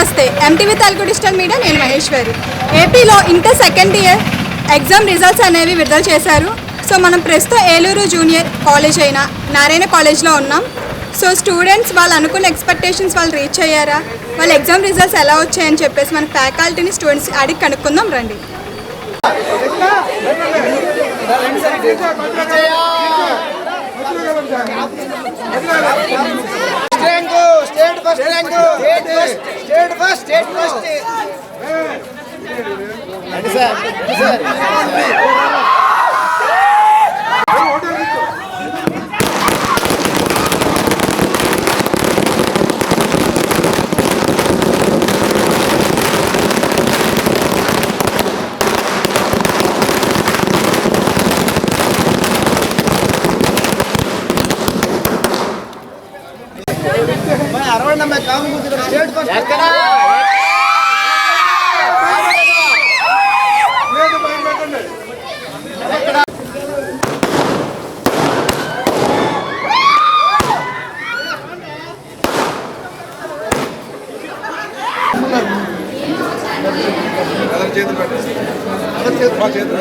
నమస్తే. MTV Telugu digital media నేను మహేశ్వరి ఏపీలో inter second year exam results అనేవి విడుదల చేశారు. సో మనం ప్రస్తుతం ఏలూరు జూనియర్ కాలేజ్ అయిన నారాయణ కాలేజ్లో ఉన్నాం. సో స్టూడెంట్స్ వాళ్ళు అనుకున్న ఎక్స్పెక్టేషన్స్ వాళ్ళు రీచ్ అయ్యారా? వాళ్ళ ఎగ్జామ్ రిజల్ట్స్ ఎలా వచ్చాయని చెప్పేసి మన ఫ్యాకల్టీని స్టూడెంట్స్ అడిగి కనుక్కుందాం రండి rank state first rank state first state first state first అండి సార్ అండి సార్ అరవండి అమ్మాయి కాము కూర్చున్నారు స్టేట్ ఫస్ట్ ఎక్కడ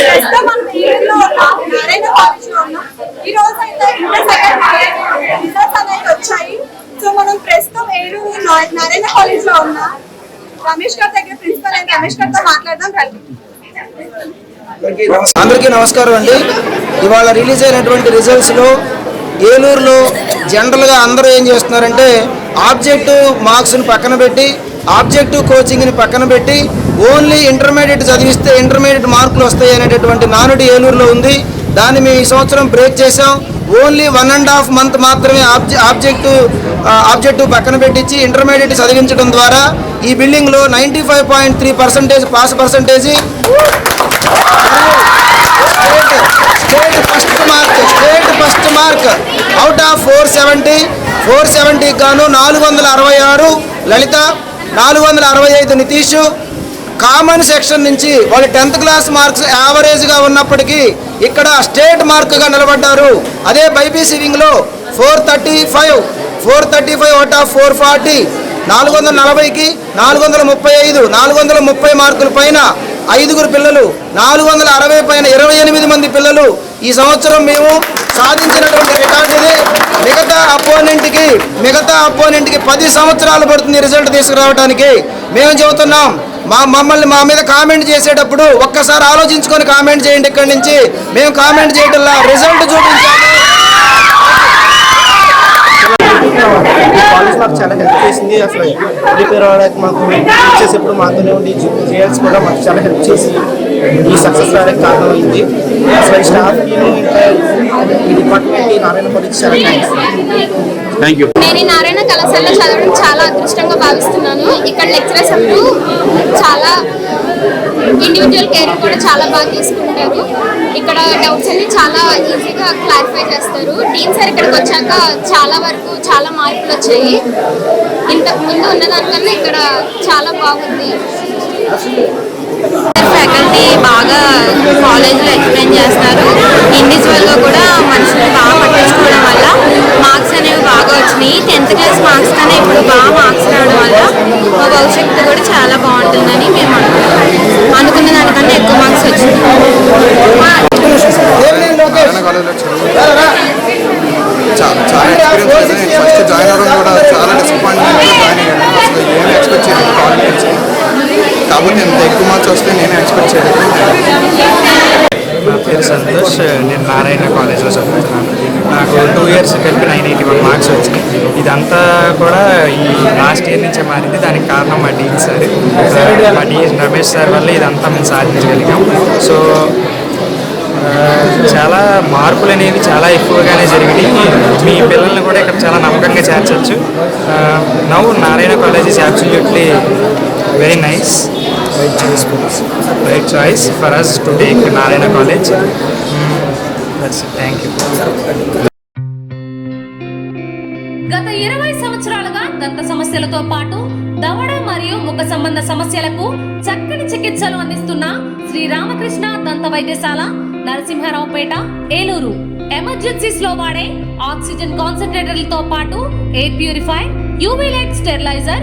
ప్రస్తుతం మనం ఏలూరులో ఉన్నాం, నారాయణ కాలేజ్లో ఉన్నాం. ఈ రోజు అయితే ఇంటర్ సెకండ్ ఇయర్ రిజల్ట్స్ అనేవి వచ్చాయి సో మనం ప్రస్తుతం నారాయణ కాలేజ్లో ఉన్నా. రమేష్ గారి దగ్గర ప్రిన్సిపల్ అయిన రమేష్ గారితో మాట్లాడదాం అందరికీ నమస్కారం. అండి. ఇవాళ రిలీజ్ అయినటువంటి రిజల్ట్స్లో ఏలూరులో జనరల్గా అందరూ ఏం చేస్తున్నారంటే ఆబ్జెక్టివ్ మార్క్స్ని పక్కన పెట్టి ఆబ్జెక్టివ్ కోచింగ్ని పక్కన పెట్టి ఓన్లీ ఇంటర్మీడియట్ చదివిస్తే ఇంటర్మీడియట్ మార్కులు వస్తాయి అనేటటువంటి నానుడి ఏలూరులో ఉంది. దాన్ని మేము ఈ సంవత్సరం బ్రేక్ చేసాం only one and half month మాత్రమే ఆబ్జె ఆబ్జెక్టివ్ ఆబ్జెక్టివ్ పక్కన పెట్టించి ఇంటర్మీడియట్ చదివించడం ద్వారా ఈ బిల్డింగ్లో ninety five point three percentage pass percentage. State first mark state first mark. Out of four seventy four సెవెంటీకి గాను నాలుగు వందల అరవై ఆరు. లలిత నాలుగు వందల అరవై ఐదు నితీష్. కామన్ సెక్షన్ నుంచి వాళ్ళు టెన్త్ క్లాస్ మార్క్స్ యావరేజ్గా ఉన్నప్పటికీ ఇక్కడ స్టేట్ మార్క్గా నిలబడ్డారు. అదే BiPC వింగ్లో four thirty five four thirty five ఓటా four forty నాలుగు వందల నలభైకి నాలుగు వందల ముప్పై ఐదు నాలుగు వందల ముప్పై మార్కుల పైన ఐదుగురు పిల్లలు నాలుగు వందల అరవై పైన ఇరవై ఎనిమిది మంది పిల్లలు. ఈ సంవత్సరం మేము సాధించినటువంటి రికార్డు ఇది. మిగతా అపోనెంట్కి మిగతా అపోనెంట్కి పది సంవత్సరాలు పడుతుంది రిజల్ట్ తీసుకురావడానికి మేము చెబుతున్నాం మా మమ్మల్ని మా మీద కామెంట్ చేసేటప్పుడు ఒక్కసారి ఆలోచించుకొని కామెంట్ చేయండి ఇక్కడి నుంచి. మేము కామెంట్ చేయటంలా రిజల్ట్ చూపించాము కాలేజ్ మాకు చాలా హెల్ప్ చేసింది. అసలు ప్రిపేర్ అవ్వడానికి మాకు టీచర్స్ ఎప్పుడు మాతోనే ఉండి చేయాల్సి కూడా మాకు చాలా హెల్ప్ చేసి ఈ సక్సెస్ రావడానికి కారణం అయింది అసలు ఈ స్టాఫ్కి ఇంకా ఈ డిపార్ట్మెంట్కి నారాయణ కాలేజ్ చాలా థ్యాంక్స్ నేను ఈ నారాయణ కళాశాలలో చదవడం చాలా అదృష్టంగా భావిస్తున్నాను. ఇక్కడ లెక్చరర్స్ అందరూ చాలా ఇండివిజువల్ కేర్ కూడా చాలా బాగా తీసుకుంటారు. ఇక్కడ డౌట్స్ అన్ని చాలా ఈజీగా క్లారిఫై చేస్తారు. టీమ్ సార్ ఇక్కడికి వచ్చాక చాలా వరకు చాలా మార్పులు వచ్చాయి. ఇంతకు ముందు ఉన్నదానికన్నా ఇక్కడ చాలా బాగుంది. ఫ్యాకల్టీ బాగా కాలేజ్లో ఎక్స్ప్లెయిన్ చేస్తారు ఇండివిజువల్గా కూడా మనుషులు బాగా పట్టించుకోవడం వల్ల మార్క్స్ అనేవి బాగా టెన్త్ క్లాస్ మార్క్స్ కన్నా ఇప్పుడు బాగా మార్క్స్ రావడం వల్ల మా భవిష్యత్తు కూడా చాలా బాగుంటుందని మేము అనుకుంటున్నాం. అనుకున్న దానికన్నా ఎక్కువ మార్క్స్ వచ్చింది. చాలా చాలా ఎక్స్పీరియన్స్ ఫస్ట్ జాయిన్ అవ్వడం కూడా చాలా డిసప్పాయింట్మెంట్ జాయిన్ అయ్యాను. అసలు ఏమీ ఎక్స్పెక్ట్ చేయలేదు. కాలేజ్ కాబట్టి ఎంత ఎక్కువ మార్క్స్ వస్తే నేను ఎక్స్పెక్ట్ చేయలేదు. పేరు uh, నేను నారాయణ కాలేజ్లో చదువుతున్నాను నాకు టూ ఇయర్స్ కలిపి నైన్ ఎయిటీ వన్ మార్క్స్ వచ్చాయి ఇదంతా కూడా ఈ లాస్ట్ ఇయర్ నుంచే మారింది. దానికి కారణం మా డీన్ సార్. మా డీన్ రమేష్ సార్ వల్ల ఇదంతా మేము సాధించగలిగాం. సో చాలా మార్పులు అనేవి చాలా ఎక్కువగానే జరిగినాయి. మీ పిల్లల్ని కూడా ఇక్కడ చాలా నమ్మకంగా చేర్చచ్చు. నవ్వు Narayana college is absolutely very nice right choice right choice for us to take Narayana college thank you గత ఇరవై సంవత్సరాలుగా దంత సమస్యలతో పాటు దవడ మరియు ముఖ సంబంధ సమస్యలకు చక్కని చికిత్సలు అందిస్తున్న శ్రీ రామకృష్ణ దంత వైద్యశాల నరసింహారావుపేట ఏలూరు. ఎమర్జెన్సీస్లో వాడే ఆక్సిజన్ కాన్సన్ట్రేటర్లతో పాటు air purify UV light steriliser